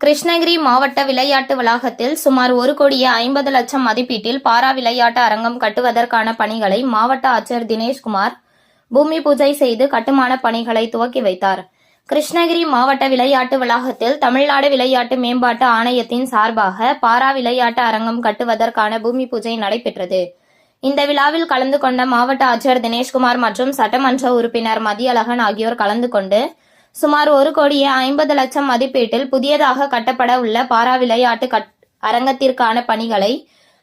கிருஷ்ணகிரி மாவட்ட விளையாட்டு வளாகத்தில் சுமார் ஒரு கோடியே ஐம்பது லட்சம் மதிப்பீட்டில் பாரா விளையாட்டு அரங்கம் கட்டுவதற்கான பணிகளை மாவட்ட ஆட்சியர் தினேஷ்குமார் பூமி பூஜை செய்து கட்டுமான பணிகளை துவக்கி வைத்தார். கிருஷ்ணகிரி மாவட்ட விளையாட்டு வளாகத்தில் தமிழ்நாடு விளையாட்டு மேம்பாட்டு ஆணையத்தின் சார்பாக பாரா விளையாட்டு அரங்கம் கட்டுவதற்கான பூமி பூஜை நடைபெற்றது. இந்த விழாவில் கலந்து கொண்ட மாவட்ட ஆட்சியர் தினேஷ்குமார் மற்றும் சட்டமன்ற உறுப்பினர் மதியழகன் ஆகியோர் கலந்து கொண்டு சுமார் ஒரு கோடியே ஐம்பது லட்சம் மதிப்பீட்டில் புதியதாக கட்டப்பட உள்ள பாரா விளையாட்டு கட்- அரங்கத்திற்கான பணிகளை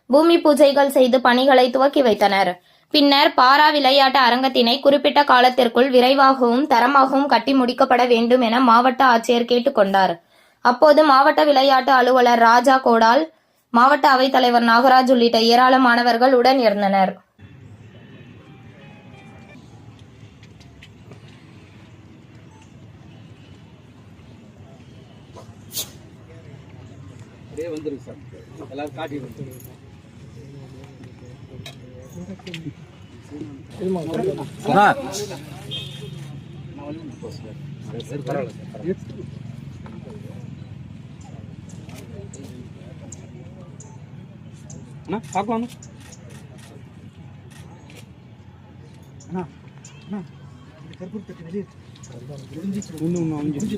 பூமி பூஜைகள் செய்து பணிகளை துவக்கி வைத்தனர். பின்னர் பாரா விளையாட்டு அரங்கத்தினை குறிப்பிட்ட காலத்திற்குள் விரைவாகவும் தரமாகவும் கட்டி முடிக்கப்பட வேண்டும் என மாவட்ட ஆட்சியர் கேட்டுக்கொண்டார் அப்போது மாவட்ட விளையாட்டு அலுவலர் ராஜா கோடால் மாவட்ட அவைத்தலைவர் நாகராஜ் உள்ளிட்ட ஏராளமானவர்கள் உடன் இருந்தனர். அப்படியே வந்துருக்கு சார். எல்லாரும் காட்டி சரி அண்ணா பார்க்கலாம் அண்ணா அண்ணா ஒன்று ஒன்று அஞ்சு